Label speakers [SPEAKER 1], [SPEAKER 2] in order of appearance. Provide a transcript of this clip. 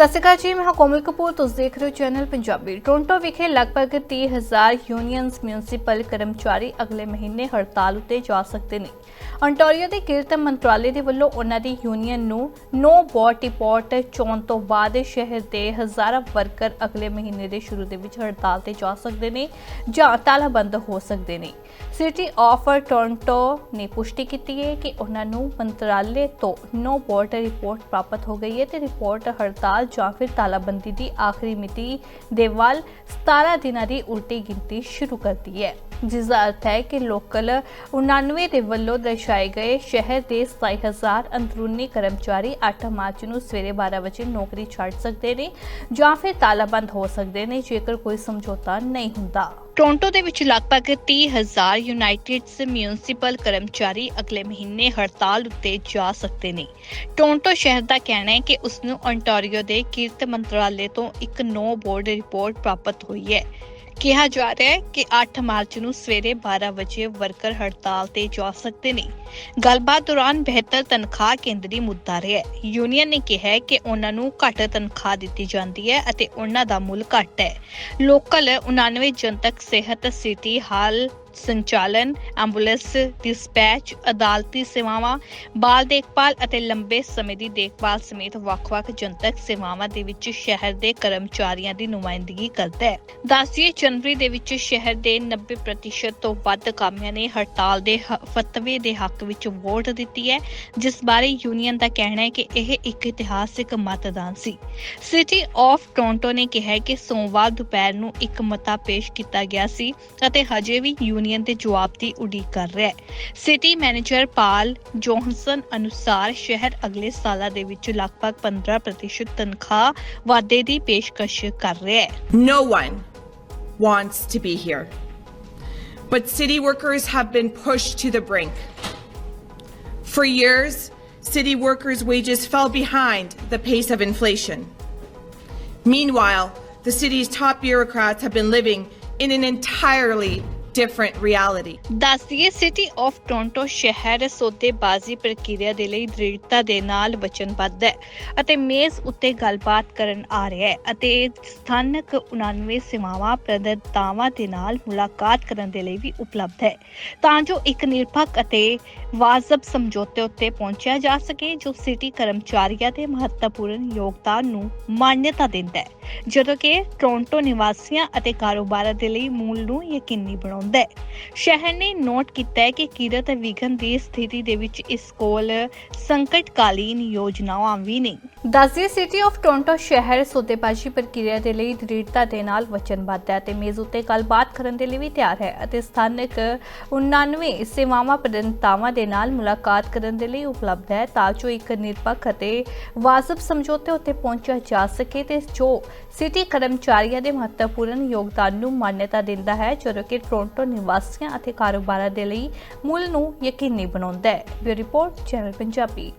[SPEAKER 1] ਸਤਿ ਸ਼੍ਰੀ ਅਕਾਲ ਜੀ, ਮੈਂ ਹਾਂ ਕੋਮਲ ਕਪੂਰ, ਤੁਸੀਂ ਦੇਖ ਰਹੇ ਹੋ ਚੈਨਲ ਪੰਜਾਬੀ। ਟੋਰਾਂਟੋ ਵਿਖੇ ਲਗਭਗ 30000 ਯੂਨੀਅਨਸ ਮਿਊਨਿਸਪਲ ਕਰਮਚਾਰੀ ਅਗਲੇ ਮਹੀਨੇ ਹੜਤਾਲ ਉੱਤੇ ਜਾ ਸਕਦੇ ਨੇ। ਅੰਟਾਰੀਓ ਦੇ ਕਿਰਤ ਮੰਤਰਾਲੇ ਦੇ ਵੱਲੋਂ ਉਹਨਾਂ ਦੀ ਯੂਨੀਅਨ ਨੂੰ ਨੋ ਬੋਟ ਰਿਪੋਰਟ ਚੋਣ ਤੋਂ ਬਾਅਦ ਸ਼ਹਿਰ ਦੇ ਹਜ਼ਾਰਾਂ ਵਰਕਰ ਅਗਲੇ ਮਹੀਨੇ ਦੇ ਸ਼ੁਰੂ ਦੇ ਵਿੱਚ ਹੜਤਾਲ ਤੇ ਜਾ ਸਕਦੇ ਨੇ ਜਾਂ ਤਾਲਾਬੰਦ ਹੋ ਸਕਦੇ ਨੇ। ਸਿਟੀ ਆਫ ਟੋਰਾਂਟੋ ਨੇ ਪੁਸ਼ਟੀ ਕੀਤੀ ਹੈ ਕਿ ਉਹਨਾਂ ਨੂੰ ਮੰਤਰਾਲੇ ਤੋਂ ਨੋ ਬੋਟ ਰਿਪੋਰਟ ਪ੍ਰਾਪਤ ਹੋ ਗਈ ਹੈ ਤੇ ਰਿਪੋਰਟ ਹੜਤਾਲ ਜਾਂ ਫਿਰ ਤਾਲਾਬੰਦੀ ਦੀ ਆਖਰੀ ਮਿਤੀ ਦੇ ਵੱਲ 17 ਦਿਨਾਂ ਦੀ ਉਲਟੀ ਗਿਣਤੀ ਸ਼ੁਰੂ ਕਰਦੀ ਹੈ। ਜਿਸ ਦਾ ਅਰਥ ਹੈ ਕਿ ਲੋਕਲ 99 ਦੇ ਵੱਲੋਂ ਦਰਸਾਏ ਗਏ ਸ਼ਹਿਰ ਦੇ 27000 ਅੰਦਰੂਨੀ ਕਰਮਚਾਰੀ 8 ਮਾਰਚ ਨੂੰ ਸਵੇਰੇ 12 ਵਜੇ ਨੌਕਰੀ ਛੱਡ ਸਕਦੇ ਨੇ ਜਾਂ ਫਿਰ ਤਾਲਾਬੰਦ ਹੋ ਸਕਦੇ ਨੇ, ਜੇਕਰ ਕੋਈ ਸਮਝੌਤਾ ਨਹੀਂ ਹੁੰਦਾ। ਟੋਰਾਂਟੋ ਦੇ ਵਿੱਚ ਲਗਭਗ 30000 ਯੂਨਾਈਟਿਡਸ ਮਿਊਨਿਸਪਲ ਕਰਮਚਾਰੀ ਅਗਲੇ ਮਹੀਨੇ ਹੜਤਾਲ ਉੱਤੇ ਜਾ ਸਕਦੇ ਨੇ। ਟੋਰਾਂਟੋ ਸ਼ਹਿਰ ਦਾ ਕਹਿਣਾ ਹੈ ਕਿ ਉਸ ਨੂੰ ontario ਦੇ ਕਿਰਤ ਮੰਤਰਾਲੇ ਤੋਂ ਇੱਕ ਨੋ ਬੋਰਡ ਰਿਪੋਰਟ ਪ੍ਰਾਪਤ ਹੋਈ ਹੈ। ਕਿਹਾ ਜਾ ਰਿਹਾ ਹੈ ਕਿ 8 ਮਾਰਚ ਨੂੰ ਸਵੇਰੇ 12 ਵਜੇ ਵਰਕਰ ਹੜਤਾਲ ਤੇ ਜਾ ਸਕਦੇ ਨੇ। ਗੱਲਬਾਤ ਦੌਰਾਨ ਬਿਹਤਰ ਤਨਖਾਹ ਕੇਂਦਰੀ ਮੁੱਦਾ ਰਿਹਾ ਹੈ। ਯੂਨੀਅਨ ਨੇ ਕਿਹਾ ਕਿ ਉਹਨਾਂ ਨੂੰ ਘੱਟ ਤਨਖਾਹ ਦਿੱਤੀ ਜਾਂਦੀ ਹੈ ਅਤੇ ਉਹਨਾਂ ਦਾ ਮੁੱਲ ਘੱਟ ਹੈ। ਲੋਕਲ 99 ਜਨਤਕ ਸਿਹਤ ਸਥਿਤੀ ਹਾਲ ਸੰਚਾਲਨ, ਐਂਬੂਲੈਂਸ, ਡਿਸਪੈਚ, ਅਦਾਲਤੀ ਸੇਵਾਵਾਂ, ਬਾਲ ਦੇਖਭਾਲ ਅਤੇ ਲੰਬੇ ਸਮੇਂ ਦੀ ਦੇਖਭਾਲ ਸਮੇਤ ਵੱਖ-ਵੱਖ ਜਨਤਕ ਸੇਵਾਵਾਂ ਦੇ ਵਿੱਚ ਸ਼ਹਿਰ ਦੇ ਕਰਮਚਾਰੀਆਂ ਦੀ ਨੁਮਾਇੰਦਗੀ ਕਰਦਾ ਹੈ। ਦਸਵੀਂ ਜਨਵਰੀ ਦੇ ਵਿੱਚ ਸ਼ਹਿਰ ਦੇ 90% ਤੋਂ ਵੱਧ ਕਾਮਿਆਂ ਨੇ ਹੜਤਾਲ ਦੇ ਫਤਵੇ ਦੇ ਹੱਕ ਵਿੱਚ ਵੋਟ ਦਿੱਤੀ ਹੈ, ਜਿਸ ਬਾਰੇ ਯੂਨੀਅਨ ਦਾ ਕਹਿਣਾ ਹੈ ਕਿ ਇਹ ਇੱਕ ਇਤਿਹਾਸਿਕ ਮਤਦਾਨ ਸੀ। ਸਿਟੀ ਆਫ ਟੋਰਾਂਟੋ ਨੇ ਕਿਹਾ ਕਿ ਸੋਮਵਾਰ ਦੁਪਹਿਰ ਨੂੰ ਇੱਕ ਮਤਾ ਪੇਸ਼ ਕੀਤਾ ਗਿਆ ਸੀ ਅਤੇ ਹਜੇ ਵੀ ਯੂਨੀਅਨ ਦੇ ਜਵਾਬ ਦੀ ਉਡੀਕ ਕਰ ਰਿਹਾ ਹੈ ਸਿਟੀ ਮੈਨੇਜਰ ਪਾਲ ਜੋਹਨਸਨ ਅਨੁਸਾਰ ਸ਼ਹਿਰ ਅਗਲੇ ਸਾਲਾਂ ਦੇ ਵਿੱਚ ਲਗਭਗ 15% ਤਨਖਾਹ ਵਾਧੇ ਦੀ ਪੇਸ਼ਕਸ਼ ਕਰ ਰਿਹਾ ਹੈ
[SPEAKER 2] No one wants to be here. But city workers have been pushed to the brink. For years, city workers' wages fell behind the pace of inflation. Meanwhile, the city's top bureaucrats have been living in an entirely different reality.
[SPEAKER 1] ਦੱਸਦੀਏ city of Toronto ਸ਼ਹਿਰ ਸੌਦੇਬਾਜ਼ੀ ਪ੍ਰਕਿਰਿਆ ਦੇ ਲਈ ਦ੍ਰਿੜਤਾ ਦੇ ਨਾਲ ਵਚਨਬੱਧ ਹੈ ਅਤੇ ਮੇਜ਼ ਉੱਤੇ ਗੱਲਬਾਤ ਕਰਨ ਆ ਰਿਹਾ ਹੈ ਅਤੇ ਸਥਾਨਕ 99 ਸੇਵਾਵਾਂ ਪ੍ਰਦਾਤਾਵਾਂ ਦੇ ਨਾਲ ਮੁਲਾਕਾਤ ਕਰਨ ਦੇ ਲਈ ਵੀ ਉਪਲਬਧ ਹੈ ਤਾਂ ਜੋ ਇੱਕ ਨਿਰਪੱਖ ਅਤੇ ਵਾਜਬ ਸਮਝੌਤੇ ਉੱਤੇ ਪਹੁੰਚਿਆ ਜਾ ਸਕੇ ਜੋ ਸਿਟੀ ਕਰਮਚਾਰੀਆਂ ਦੇ ਮਹੱਤਵਪੂਰਨ ਯੋਗਦਾਨ ਨੂੰ ਮਾਨਯਤਾ ਦਿੰਦਾ ਹੈ, ਜਦੋਂ ਕਿ ਟੋਰਾਂਟੋ ਨਿਵਾਸੀਆਂ ਅਤੇ ਕਾਰੋਬਾਰਾਂ ਦੇ ਲਈ ਮੂਲ ਨੂੰ ਯਕੀਨੀ ਬਣਾਉਂਦਾ ਹੈ। ਸ਼ਹਿਰ ਨੇ ਨੋਟ ਕੀਤਾ ਹੈ ਕਿ ਕਿਰਤ ਵਿਘਨ ਦੀ ਸਥਿਤੀ ਦੇ ਵਿੱਚ ਇਸ ਕੋਲ ਸੰਕਟਕਾਲੀਨ ਯੋਜਨਾਵਾਂ ਵੀ ਨਹੀਂ ਦੱਸਦੀ ਸਿਟੀ ਆਫ ਟੋਰਾਂਟੋ ਸ਼ਹਿਰ ਸੌਦੇਬਾਜ਼ੀ ਪ੍ਰਕਿਰਿਆ ਦੇ ਲਈ ਦ੍ਰਿੜਤਾ ਦੇ ਨਾਲ ਵਚਨਬੱਧ ਹੈ ਤੇ ਮੇਜ਼ ਉੱਤੇ ਗੱਲਬਾਤ ਕਰਨ ਦੇ ਲਈ ਵੀ ਤਿਆਰ ਹੈ ਅਤੇ ਸਥਾਨਕ 99 ਸੇਵਾਵਾਂ ਪ੍ਰਦਾਤਾਵਾਂ ਦੇ ਨਾਲ ਮੁਲਾਕਾਤ ਕਰਨ ਦੇ ਲਈ ਉਪਲਬਧ ਹੈ। ਤਾਂ ਜੋ ਇੱਕ ਨਿਰਪੱਖ ਅਤੇ ਵਾਜਬ ਸਮਝੌਤੇ ਉੱਤੇ ਪਹੁੰਚਿਆ ਜਾ ਸਕੇ ਤੇ ਜੋ ਸਿਟੀ ਕਰਮਚਾਰੀਆਂ ਦੇ ਮਹੱਤਵਪੂਰਨ ਯੋਗਦਾਨ ਨੂੰ ਮਾਨਤਾ ਦਿੰਦਾ ਹੈ ਜਦੋਂ ਕਿ ਟੋਰਾਂਟੋ ਨਿਵਾਸੀਆਂ ਅਤੇ ਕਾਰੋਬਾਰਾਂ ਦੇ ਲਈ ਮੁੱਲ ਨੂੰ ਯਕੀਨੀ ਬਣਾਉਂਦਾ ਹੈ। Bureau report, channel Punjabi.